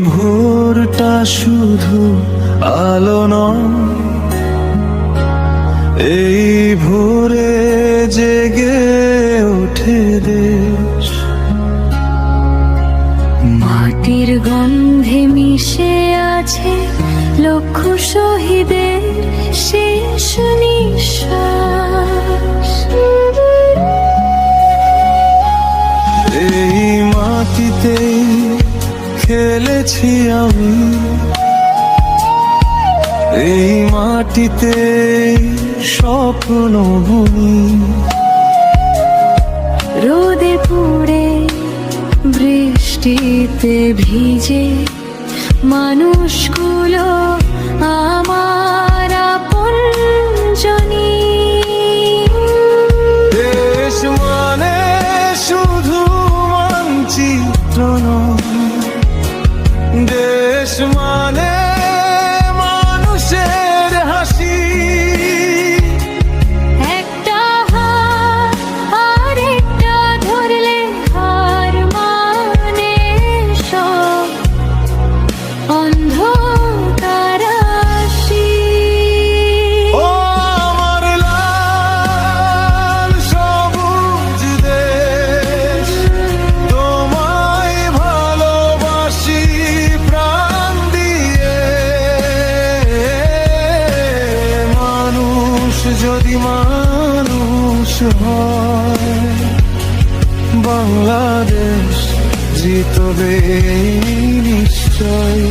ভোরটা শুধু আলো এই ভোরে জেগে ওঠে দেশ। মাটির গন্ধে মিশে আছে লক্ষ শহীদের শেষ নিঃশ্বাস। এই মাটিতে খেলেছি আমি। এই মাটিতে স্বপ্ন রোদে পুড়ে বৃষ্টিতে ভিজে মানুষগুলো আমার দেশ মানে যদি মানুষ হয় বাংলাদেশ জিতবে নিশ্চয়